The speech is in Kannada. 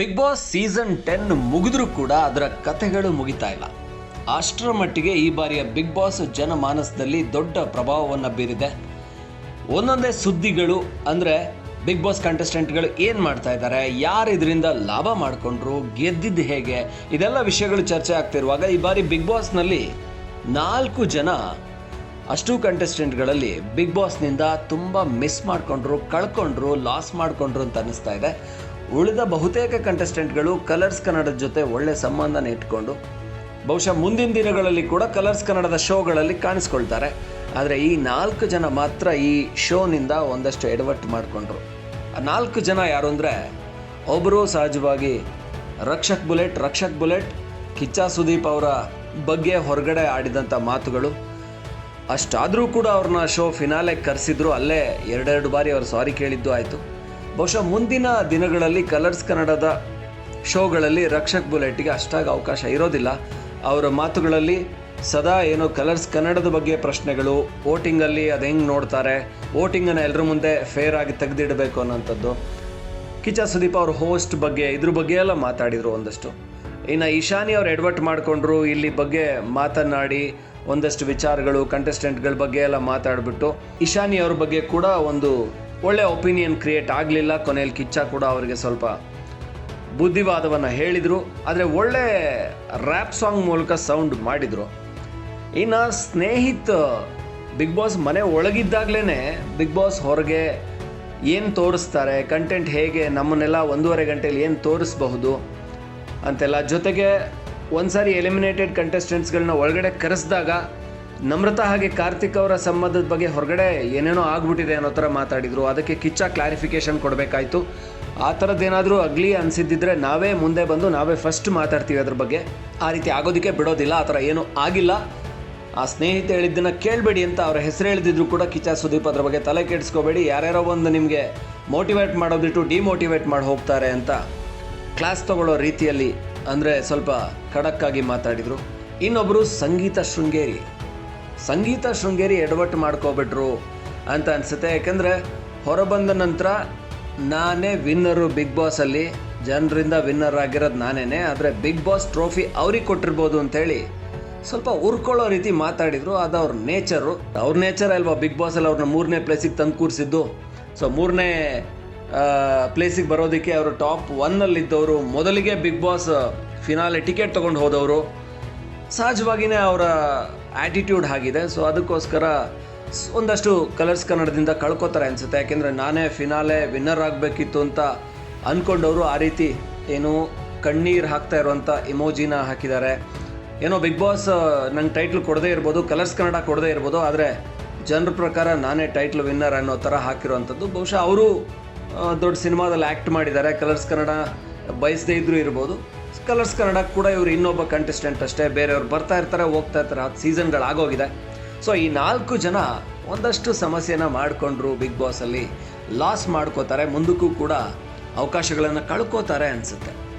ಬಿಗ್ ಬಾಸ್ ಸೀಸನ್ ಟೆನ್ ಮುಗಿದ್ರೂ ಕೂಡ ಅದರ ಕಥೆಗಳು ಮುಗಿತಾ ಇಲ್ಲ. ಅಷ್ಟರ ಮಟ್ಟಿಗೆ ಈ ಬಾರಿಯ ಬಿಗ್ ಬಾಸ್ ಜನಮಾನಸದಲ್ಲಿ ದೊಡ್ಡ ಪ್ರಭಾವವನ್ನು ಬೀರಿದೆ. ಒಂದೊಂದೇ ಸುದ್ದಿಗಳು, ಅಂದರೆ ಬಿಗ್ ಬಾಸ್ ಕಂಟೆಸ್ಟೆಂಟ್ಗಳು ಏನು ಮಾಡ್ತಾ ಇದ್ದಾರೆ, ಯಾರು ಇದರಿಂದ ಲಾಭ ಮಾಡಿಕೊಂಡ್ರು, ಗೆದ್ದಿದ್ದು ಹೇಗೆ, ಇದೆಲ್ಲ ವಿಷಯಗಳು ಚರ್ಚೆ ಆಗ್ತಿರುವಾಗ ಈ ಬಾರಿ ಬಿಗ್ ಬಾಸ್ನಲ್ಲಿ ನಾಲ್ಕು ಜನ ಅಷ್ಟು ಕಂಟೆಸ್ಟೆಂಟ್ಗಳಲ್ಲಿ ಬಿಗ್ ಬಾಸ್ನಿಂದ ತುಂಬ ಮಿಸ್ ಮಾಡಿಕೊಂಡ್ರು, ಕಳ್ಕೊಂಡ್ರು ಲಾಸ್ ಮಾಡಿಕೊಂಡ್ರು ಅಂತ ಅನ್ನಿಸ್ತಾ ಇದೆ. ಉಳಿದ ಬಹುತೇಕ ಕಂಟೆಸ್ಟೆಂಟ್ಗಳು ಕಲರ್ಸ್ ಕನ್ನಡದ ಜೊತೆ ಒಳ್ಳೆ ಸಂಬಂಧನ ಇಟ್ಕೊಂಡು, ಬಹುಶಃ ಮುಂದಿನ ದಿನಗಳಲ್ಲಿ ಕೂಡ ಕಲರ್ಸ್ ಕನ್ನಡದ ಶೋಗಳಲ್ಲಿ ಕಾಣಿಸ್ಕೊಳ್ತಾರೆ. ಆದರೆ ಈ ನಾಲ್ಕು ಜನ ಮಾತ್ರ ಈ ಶೋನಿಂದ ಒಂದಷ್ಟು ಎಡವಟ್ಟು ಮಾಡಿಕೊಂಡ್ರು. ಆ ನಾಲ್ಕು ಜನ ಯಾರು ಅಂದರೆ ಒಬ್ಬರು ಸಹಜವಾಗಿ ರಕ್ಷಕ್ ಬುಲೆಟ್ ರಕ್ಷಕ್ ಬುಲೆಟ್, ಕಿಚ್ಚ ಸುದೀಪ್ ಅವರ ಬಗ್ಗೆ ಹೊರಗಡೆ ಆಡಿದಂಥ ಮಾತುಗಳು. ಅಷ್ಟಾದರೂ ಕೂಡ ಅವ್ರನ್ನ ಶೋ ಫಿನಾಲೆ ಕರೆಸಿದ್ರು. ಅಲ್ಲೇ ಎರಡೆರಡು ಬಾರಿ ಅವ್ರು ಸಾರಿ ಕೇಳಿದ್ದು ಆಯಿತು. ಬಹುಶಃ ಮುಂದಿನ ದಿನಗಳಲ್ಲಿ ಕಲರ್ಸ್ ಕನ್ನಡದ ಶೋಗಳಲ್ಲಿ ರಕ್ಷಕ್ ಬುಲೆಟ್ಗೆ ಅಷ್ಟಾಗಿ ಅವಕಾಶ ಇರೋದಿಲ್ಲ. ಅವರ ಮಾತುಗಳಲ್ಲಿ ಸದಾ ಏನು ಕಲರ್ಸ್ ಕನ್ನಡದ ಬಗ್ಗೆ ಪ್ರಶ್ನೆಗಳು ವೋಟಿಂಗಲ್ಲಿ ಅದು ಹೆಂಗೆ ನೋಡ್ತಾರೆ ವೋಟಿಂಗನ್ನು ಎಲ್ಲರ ಮುಂದೆ ಫೇರ್ ಆಗಿ ತೆಗೆದಿಡಬೇಕು ಅನ್ನೋಂಥದ್ದು. ಕಿಚ ಸುದೀಪ್ ಅವ್ರ ಹೋಸ್ಟ್ ಬಗ್ಗೆ, ಇದ್ರ ಬಗ್ಗೆ ಎಲ್ಲ ಮಾತಾಡಿದರು ಒಂದಷ್ಟು. ಇನ್ನು ಈಶಾನಿ ಅವ್ರು ಎಡ್ವರ್ಟ್ ಮಾಡಿಕೊಂಡ್ರು, ಇಲ್ಲಿ ಬಗ್ಗೆ ಮಾತನಾಡಿ ಒಂದಷ್ಟು ವಿಚಾರಗಳು ಕಂಟೆಸ್ಟೆಂಟ್ಗಳ ಬಗ್ಗೆ ಎಲ್ಲ ಮಾತಾಡಿಬಿಟ್ಟು, ಈಶಾನಿ ಅವ್ರ ಬಗ್ಗೆ ಕೂಡ ಒಂದು ಒಳ್ಳೆ ಒಪಿನಿಯನ್ ಕ್ರಿಯೇಟ್ ಆಗಲಿಲ್ಲ, ಕೊನೆಯಲ್ಲಿ ಕಿಚ್ಚ ಕೂಡ ಅವರಿಗೆ ಸ್ವಲ್ಪ ಬುದ್ಧಿವಾದವನ್ನು ಹೇಳಿದರು. ಆದರೆ ಒಳ್ಳೆ ರ್ಯಾಪ್ ಸಾಂಗ್ ಮೂಲಕ ಸೌಂಡ್ ಮಾಡಿದರು. ಇನ್ನು ಸ್ನೇಹಿತ್ ಬಿಗ್ ಬಾಸ್ ಮನೆ ಒಳಗಿದ್ದಾಗಲೇ ಬಿಗ್ ಬಾಸ್ ಹೊರಗೆ ಏನು ತೋರಿಸ್ತಾರೆ ಕಂಟೆಂಟ್ ಹೇಗೆ, ನಮ್ಮನ್ನೆಲ್ಲ ಒಂದೂವರೆ ಗಂಟೆಯಲ್ಲಿ ಏನು ತೋರಿಸ್ಬಹುದು ಅಂತೆಲ್ಲ ಜೊತೆಗೆ ಒಂದು ಸಾರಿ ಎಲಿಮಿನೇಟೆಡ್ ಕಂಟೆಸ್ಟೆಂಟ್ಸ್ಗಳನ್ನ ಒಳಗಡೆ ಕರೆಸಿದಾಗ ನಮ್ರತಾ ಹಾಗೆ ಕಾರ್ತಿಕ್ ಅವರ ಸಂಬಂಧದ ಬಗ್ಗೆ ಹೊರಗಡೆ ಏನೇನೋ ಆಗ್ಬಿಟ್ಟಿದೆ ಅನ್ನೋ ಥರ ಮಾತಾಡಿದರು. ಅದಕ್ಕೆ ಕಿಚ್ಚ ಕ್ಲಾರಿಫಿಕೇಶನ್ ಕೊಡಬೇಕಾಯ್ತು. ಆ ಥರದ್ದೇನಾದರೂ ಅಗ್ಲಿ ಅನಿಸಿದ್ದಿದ್ರೆ ನಾವೇ ಮುಂದೆ ಬಂದು ನಾವೇ ಫಸ್ಟ್ ಮಾತಾಡ್ತೀವಿ ಅದ್ರ ಬಗ್ಗೆ. ಆ ರೀತಿ ಆಗೋದಕ್ಕೆ ಬಿಡೋದಿಲ್ಲ, ಆ ಥರ ಏನೂ ಆಗಿಲ್ಲ. ಆ ಸ್ನೇಹಿತ ಹೇಳಿದ್ದನ್ನು ಕೇಳಬೇಡಿ ಅಂತ ಅವರ ಹೆಸರು ಹೇಳಿದ್ರು ಕೂಡ ಕಿಚ್ಚ ಸುದೀಪ್ ಅದ್ರ ಬಗ್ಗೆ ತಲೆ ಕೆಡಿಸ್ಕೋಬೇಡಿ. ಯಾರ್ಯಾರೋ ಒಂದು ನಿಮಗೆ ಮೋಟಿವೇಟ್ ಮಾಡೋದಿಟ್ಟು ಡಿಮೋಟಿವೇಟ್ ಮಾಡಿ ಹೋಗ್ತಾರೆ ಅಂತ ಕ್ಲಾಸ್ ತಗೊಳ್ಳೋ ರೀತಿಯಲ್ಲಿ ಅಂದರೆ ಸ್ವಲ್ಪ ಖಡಕ್ಕಾಗಿ ಮಾತಾಡಿದರು. ಇನ್ನೊಬ್ಬರು ಸಂಗೀತ ಶೃಂಗೇರಿ. ಸಂಗೀತ ಶೃಂಗೇರಿ ಎಡವಟ್ಟು ಮಾಡ್ಕೋಬಿಟ್ರು ಅಂತ ಅನಿಸುತ್ತೆ. ಯಾಕಂದರೆ ಹೊರಬಂದ ನಂತರ ನಾನೇ ವಿನ್ನರು ಬಿಗ್ ಬಾಸಲ್ಲಿ ಜನರಿಂದ ವಿನ್ನರ್ ಆಗಿರೋದು ನಾನೇ ಆದರೆ ಬಿಗ್ ಬಾಸ್ ಟ್ರೋಫಿ ಅವ್ರಿಗೆ ಕೊಟ್ಟಿರ್ಬೋದು ಅಂತೇಳಿ ಸ್ವಲ್ಪ ಉರ್ಕೊಳ್ಳೋ ರೀತಿ ಮಾತಾಡಿದರು. ಅದು ಅವ್ರ ನೇಚರು. ಅವ್ರ ನೇಚರ್ ಅಲ್ವಾ? ಬಿಗ್ ಬಾಸಲ್ಲಿ ಅವ್ರನ್ನ ಮೂರನೇ ಪ್ಲೇಸಿಗೆ ತಂದು ಕೂರಿಸಿದ್ದು. ಸೊ ಮೂರನೇ ಪ್ಲೇಸಿಗೆ ಬರೋದಕ್ಕೆ ಅವರು ಟಾಪ್ ಒನ್ನಲ್ಲಿದ್ದವರು ಮೊದಲಿಗೆ ಬಿಗ್ ಬಾಸ್ ಫಿನಾಲೆ ಟಿಕೆಟ್ ತೊಗೊಂಡು ಹೋದವರು. ಸಹಜವಾಗಿಯೇ ಅವರ ಆ್ಯಟಿಟ್ಯೂಡ್ ಆಗಿದೆ. ಸೊ ಅದಕ್ಕೋಸ್ಕರ ಒಂದಷ್ಟು ಕಲರ್ಸ್ ಕನ್ನಡದಿಂದ ಕಳ್ಕೊತಾರೆ ಅನಿಸುತ್ತೆ. ಯಾಕೆಂದರೆ ನಾನೇ ಫಿನಾಲೆ ವಿನ್ನರ್ ಆಗಬೇಕಿತ್ತು ಅಂತ ಅಂದ್ಕೊಂಡವರು ಆ ರೀತಿ ಏನು ಕಣ್ಣೀರು ಹಾಕ್ತಾ ಇರುವಂಥ ಇಮೋಜಿನ ಹಾಕಿದ್ದಾರೆ. ಏನೋ ಬಿಗ್ ಬಾಸ್ ನಂಗೆ ಟೈಟ್ಲ್ ಕೊಡದೇ ಇರ್ಬೋದು ಕಲರ್ಸ್ ಕನ್ನಡ ಕೊಡದೇ ಇರ್ಬೋದು, ಆದರೆ ಜನರ ಪ್ರಕಾರ ನಾನೇ ಟೈಟ್ಲ್ ವಿನ್ನರ್ ಅನ್ನೋ ಥರ ಹಾಕಿರುವಂಥದ್ದು. ಬಹುಶಃ ಅವರು ದೊಡ್ಡ ಸಿನಿಮಾದಲ್ಲಿ ಆ್ಯಕ್ಟ್ ಮಾಡಿದ್ದಾರೆ. ಕಲರ್ಸ್ ಕನ್ನಡ ಬಯಸದೇ ಇದ್ದರೂ ಇರ್ಬೋದು. ಕಲರ್ಸ್ ಕನ್ನಡ ಕೂಡ ಇವರು ಇನ್ನೊಬ್ಬ ಕಂಟೆಸ್ಟೆಂಟ್ ಅಷ್ಟೇ. ಬೇರೆಯವ್ರು ಬರ್ತಾ ಇರ್ತಾರೆ, ಹೋಗ್ತಾ ಇರ್ತಾರೆ. ಹತ್ತು ಸೀಸನ್ಗಳಾಗೋಗಿದೆ ಸೊ ಈ ನಾಲ್ಕು ಜನ ಒಂದಷ್ಟು ಸಮಸ್ಯೆನ ಮಾಡಿಕೊಂಡ್ರು ಬಿಗ್ ಬಾಸಲ್ಲಿ ಲಾಸ್ ಮಾಡ್ಕೋತಾರೆ. ಮುಂದಕ್ಕೂ ಕೂಡ ಅವಕಾಶಗಳನ್ನು ಕಳ್ಕೋತಾರೆ ಅನಿಸುತ್ತೆ.